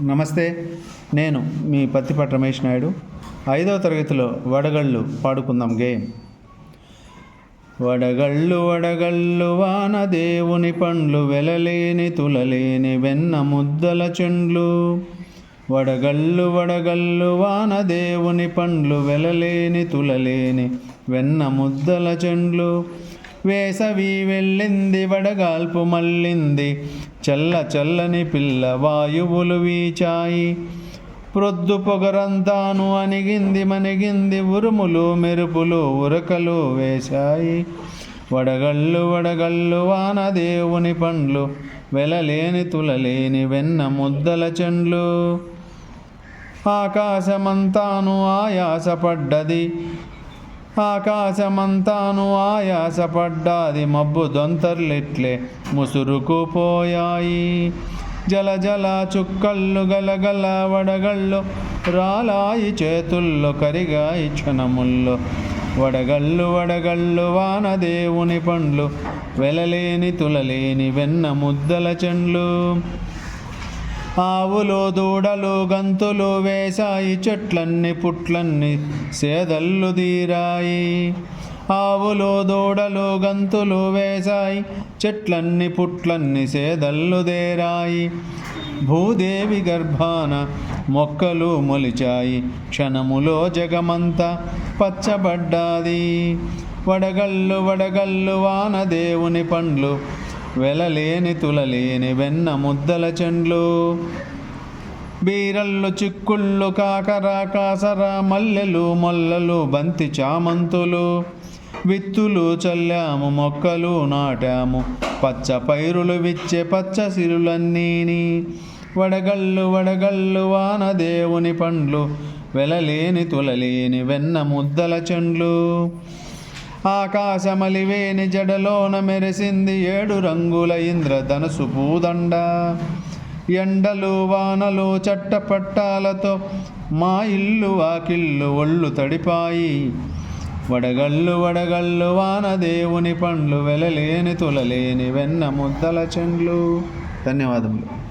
నమస్తే నేను మీ పత్తిపట్ రమేష్ నాయుడు. ఐదవ తరగతిలో వడగళ్ళు పాడుకుందాం గేమ్ వడగళ్ళు వడగళ్ళు వాన దేవుని పండ్లు వెలలేని తులలేని వెన్న ముద్దల చెండ్లు. వడగళ్ళు వడగళ్ళు వాన దేవుని పండ్లు వెలలేని తులలేని వెన్న ముద్దల చెండ్లు. వేసవి వెళ్ళింది వడగాల్పు మళ్ళింది. చల్ల చల్లని పిల్ల వాయువులు వీచాయి. ప్రొద్దు పొగరంతాను అణిగింది మణిగింది ఉరుములు మెరుపులు ఉరకలు వేశాయి. వడగళ్ళు వడగళ్ళు వాన దేవుని పండ్లు వెలలేని తులలేని వెన్న ముద్దల చెండ్లు. ఆకాశమంతాను ఆయాసపడ్డది ఆకాశమంతాను ఆయాసపడ్డాది మబ్బు దొంతర్లెట్లే ముసురుకుపోయాయి. జల జల చుక్కళ్ళు గలగల వడగళ్ళు రాలాయి చేతుల్లో కరిగాయి క్షణముల్లో. వడగళ్ళు వడగళ్ళు వాన దేవుని పండ్లు వెలలేని తులలేని వెన్న ముద్దల చెండ్లు. ఆవులు దూడలు గంతులు వేశాయి చెట్లన్నీ పుట్లన్నీ సేదల్లు తీరాయి. ఆవులు దూడలు గంతులు వేశాయి చెట్లన్నీ పుట్లన్నీ సేదల్లు దేరాయి. భూదేవి గర్భాన మొక్కలు మొలిచాయి క్షణములో జగమంతా పచ్చబడ్డాది. వడగళ్ళు వడగళ్ళు వాన దేవుని పండ్లు వెలలేని తులలేని వెన్న ముద్దల చెండ్లు. బీరళ్ళు చిక్కుళ్ళు కాకర కాసర మల్లెలు మొల్లలు బంతి చామంతులు. విత్తులు చల్లాము మొక్కలు నాటాము. పచ్చ పైరులు విచ్చే పచ్చ సిరులన్నీని. వడగళ్ళు వడగళ్ళు వాన దేవుని పండ్లు. వెలలేని తులలేని వెన్న ముద్దల చెండ్లు. ఆకాశమలివేని జడలోన మెరిసింది ఏడు రంగుల ఇంద్రధనుసు పూదండ. ఎండలు వానలు చట్టపట్టాలతో మా ఇల్లు వాకిళ్ళు ఒళ్ళు తడిపాయి. వడగళ్ళు వడగళ్ళు వాన దేవుని పండ్లు వెలలేని తులలేని వెన్న ముద్దల చెండ్లు. ధన్యవాదములు.